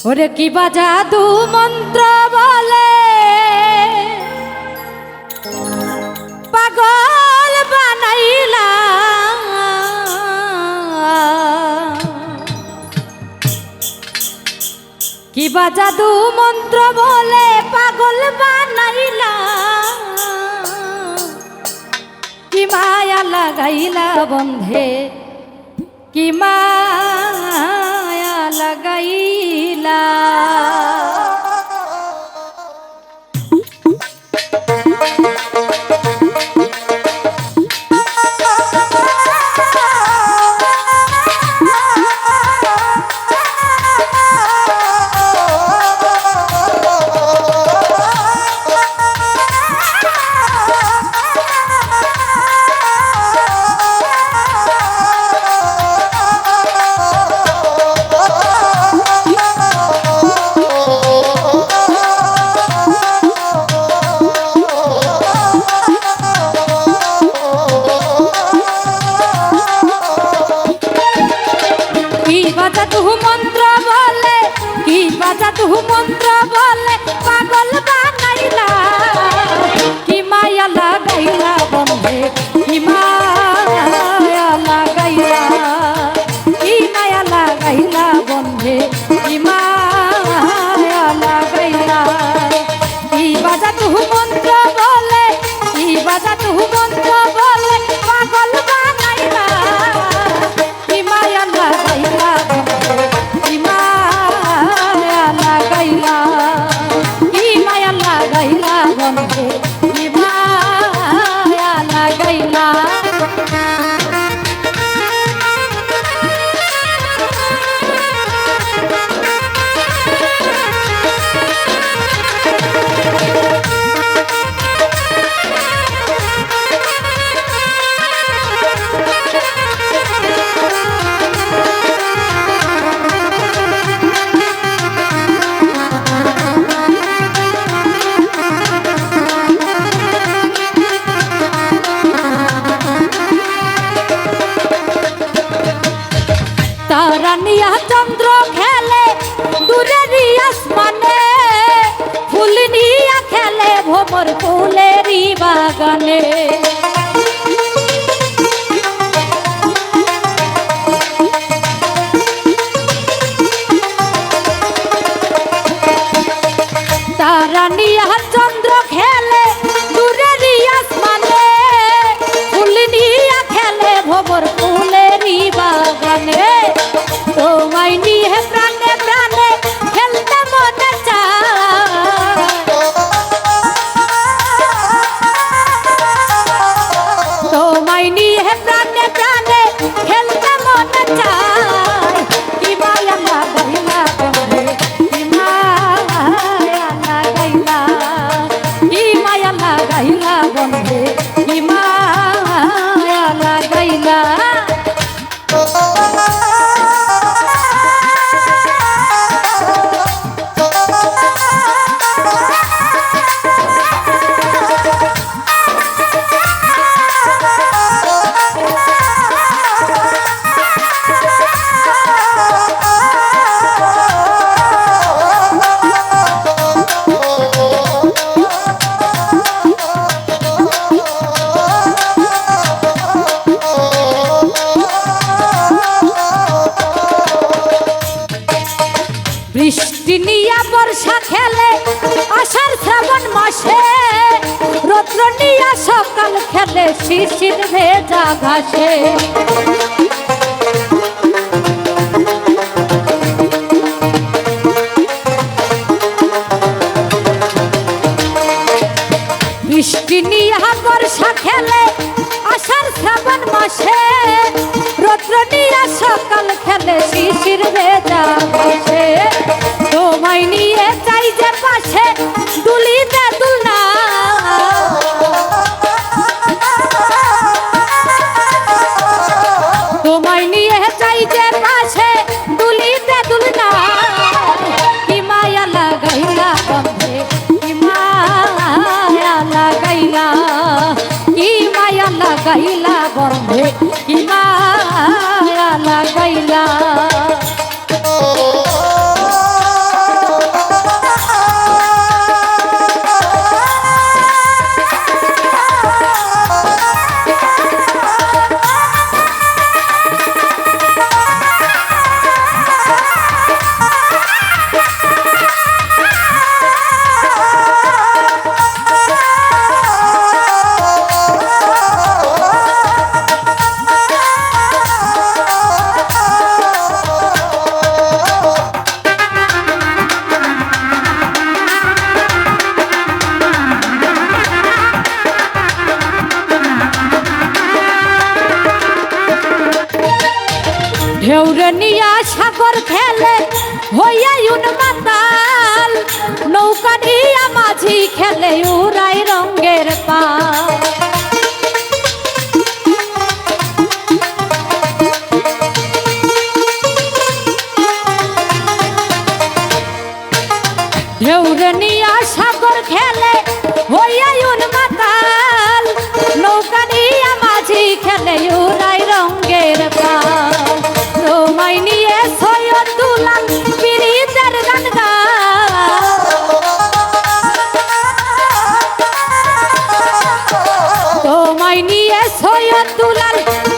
ওরে কি বা জাদু মন্ত্র বলে? পাগল বানাইলা কি বা জাদু মন্ত্র বলে পাগল বানাইলা লাগাইলা বন্ধে কি মায়া লাগাইলা? বাজা তুহু মন্ত্র বলে, পাগল বানাইলা। কি মায়া লাগাইলা বন্ধে, কি মায়া লাগাইলা। কি মায়া লাগাইলা বন্ধে ফুল নিয়া খেলে ভোমর ফুলেরই বাগানে। মাসে রৌদ্র নিয়া সকাল খেলে শিশির ভেজা ঘাসে। বৃষ্টি নিয়া বর্ষা খেলে আষাঢ় শ্রাবণ মাসে। রৌদ্র নিয়া সকাল খেলে শিশির ভেজা ঘাসে। তোমায় নিয়ে চাই যে পাশে দুলিতে bottom. ঢেউরনিয়া সাগর খেলে হইয়া মাতাল। নৌকা নিয়া মাঝি খেলে উড়াই রঙ্গের পা দুলাল